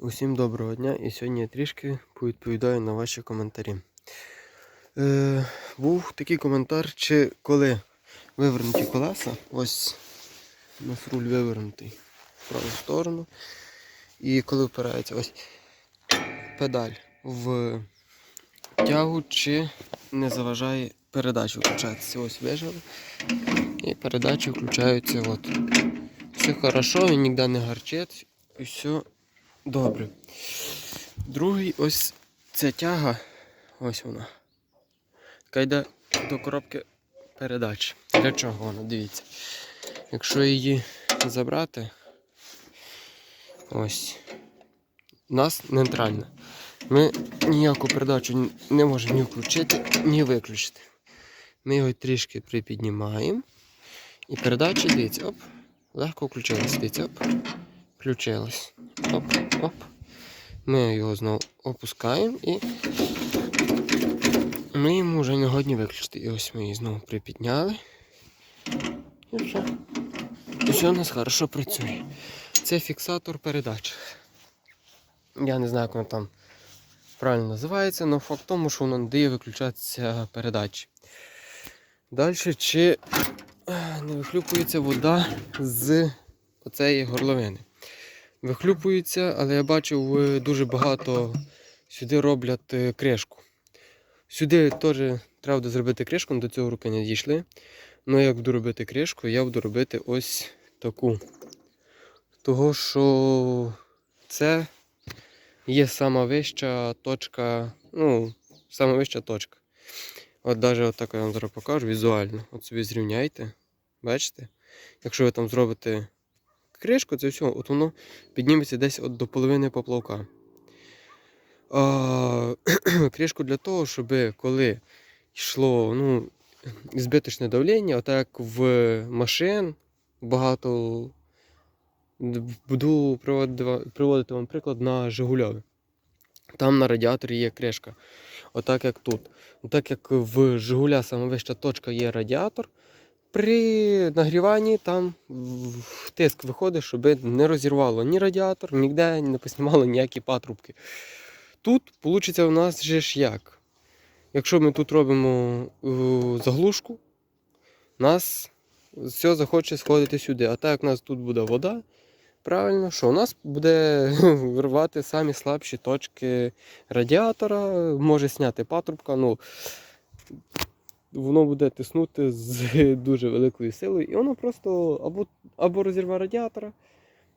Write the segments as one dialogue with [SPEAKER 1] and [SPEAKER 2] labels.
[SPEAKER 1] Усім доброго дня і сьогодні я трішки повідповідаю на ваші коментарі. Е, був такий коментар, чи коли вивернуті колеса, ось у нас руль вивернутий в праву сторону. І коли впирається ось педаль в тягу, чи не заважає передачу включатися. Ось вижали. І передачі включаються. От. Все хорошо, він ніде не гарчить і все добре. Другий ось ця тяга, ось вона. Яка йде до коробки передач. Для чого вона? Дивіться. Якщо її забрати, ось. Нас нейтральна. Ми ніяку передачу не можемо ні включити, ні виключити. Ми його трішки припіднімаємо. І передача, дивіться, оп, легко включилась. Дивіться, оп, включилась. Оп, оп. Ми його знову опускаємо і ми йому вже не годні виключити. І ось ми її знову припідняли. І все. І все у нас хорошо працює. Це фіксатор передач. Я не знаю, як воно там правильно називається, але факт в тому, що воно не дає виключатися передачі. Далі, чи е, не вихлюпується вода з оцеї горловини. Вихлюпується, але я бачив дуже багато сюди роблять е, кришку. Сюди теж треба буде зробити кришку, до цього руки не дійшли. Ну як буду робити кришку, я буду робити ось таку. Того, що це є сама вища точка, ну, сама вища точка. От навіть отак я вам зараз покажу візуально. От собі зрівняйте. Бачите? Якщо ви там зробите кришку, це все, от воно підніметься десь от до половини поплавка. А, кришку для того, щоб коли йшло ну, збиточне давлення, отак в машин багато буду приводити, вам- приклад на Жигульові. Там на радіаторі є кришка. Отак як тут. Так як в Жигуля саме вища точка є радіатор, при нагріванні там тиск виходить, щоб не розірвало ні радіатор, ніде не поснімало ніякі патрубки. Тут вийде у нас же ж як? Якщо ми тут робимо е, заглушку, нас все захоче сходити сюди. А так як у нас тут буде вода, правильно, що у нас буде вирвати самі слабші точки радіатора, може зняти патрубка. Ну, воно буде тиснути з дуже великою силою, і воно просто або, або розірве радіатора,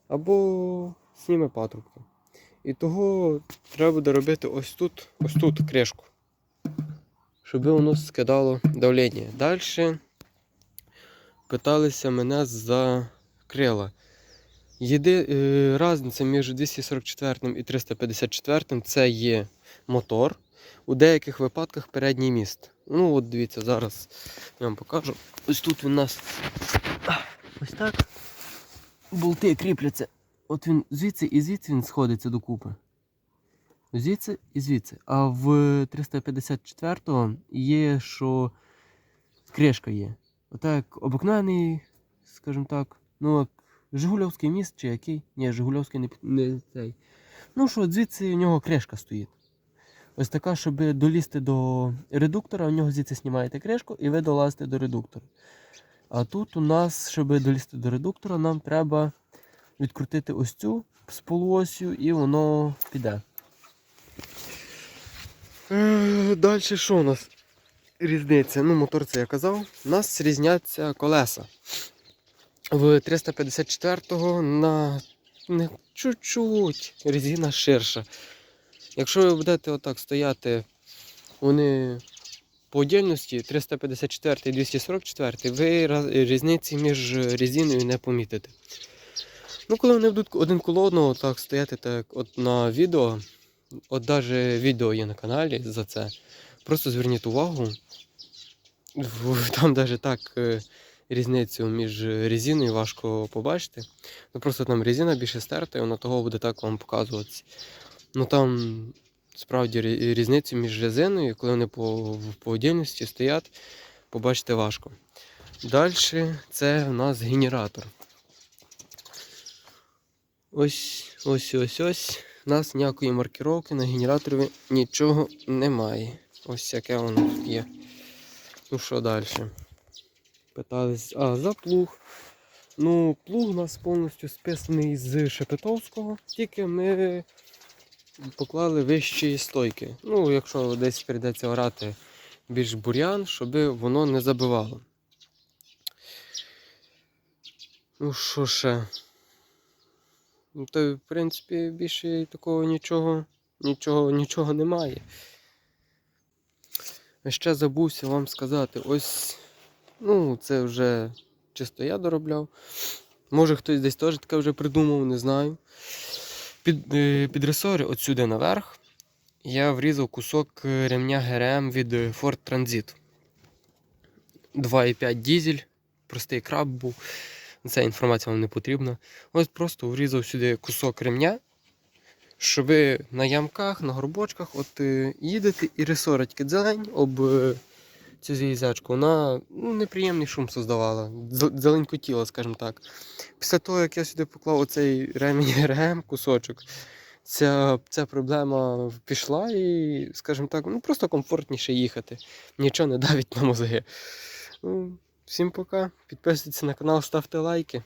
[SPEAKER 1] або зніме патрубка. І того треба буде робити ось тут, ось тут кришку, щоб воно скидало давлення. Далі питалися мене за крила. Єди, е, Разниця між 244 і 354 це є мотор. У деяких випадках передній міст. Ну, от дивіться, зараз я вам покажу. Ось тут він у нас ось так. Болти кріпляться. От він звідси і звідси він сходиться докупи. Звідси і звідси. А в 354-го є, що кришка є. Отак як обикновений, скажімо так, ну як Жигульовський міст чи який? Ні, Жигульовський не, не цей. Ну що, звідси у нього кришка стоїть. Ось така, щоб долізти до редуктора, у нього звідси знімаєте кришку і ви долазите до редуктора. А тут у нас, щоб долізти до редуктора, нам треба відкрутити ось цю з полуосю і воно піде. Далі що у нас? Різниця. Ну, мотор це я казав. У нас різняться колеса. В 354-го на не чуть-чуть резина ширша. Якщо ви будете отак стояти, вони по отдільності 354 і 244, ви різниці між резиною не помітите. Ну, коли вони будуть один коло одного так стояти, так от на відео, от навіть відео є на каналі за це. Просто зверніть увагу. Там навіть так е, різницю між резиною важко побачити. Ну просто там резина більше стерта, і вона того буде так вам показуватися. Ну там справді рі- різницю між резиною, коли вони по, по отдільності стоять, побачити важко. Далі це у нас генератор. Ось, ось, ось, ось. У нас ніякої маркіровки на генераторі нічого немає. Ось яке воно тут є. Ну що далі? Питались. А, за плуг. Ну, плуг у нас повністю списаний з Шепетовського, тільки ми поклали вищі стойки. Ну, якщо десь прийдеться орати більш бур'ян, щоб воно не забивало. Ну, що ще? Ну, то, в принципі, більше такого нічого, нічого, нічого немає. Ще забувся вам сказати, ось, ну, це вже чисто я доробляв. Може хтось десь теж таке вже придумав, не знаю. Під, е, під ресори от сюди наверх я врізав кусок е, ремня ГРМ від е, Ford Transit. 2,5 дізель, простий краб був. Ця інформація вам не потрібна. Ось просто врізав сюди кусок ремня, щоб на ямках, на горбочках от їдете і ресорить дзелень об цю зв'язочку. Вона ну, неприємний шум создавала, дз- дзеленькотіла, скажімо так. Після того, як я сюди поклав оцей ремінь РГМ кусочок, ця, ця проблема пішла і, скажімо так, ну просто комфортніше їхати. Нічого не давить на мозги. Ну, всім пока. Підписуйтесь на канал, ставте лайки.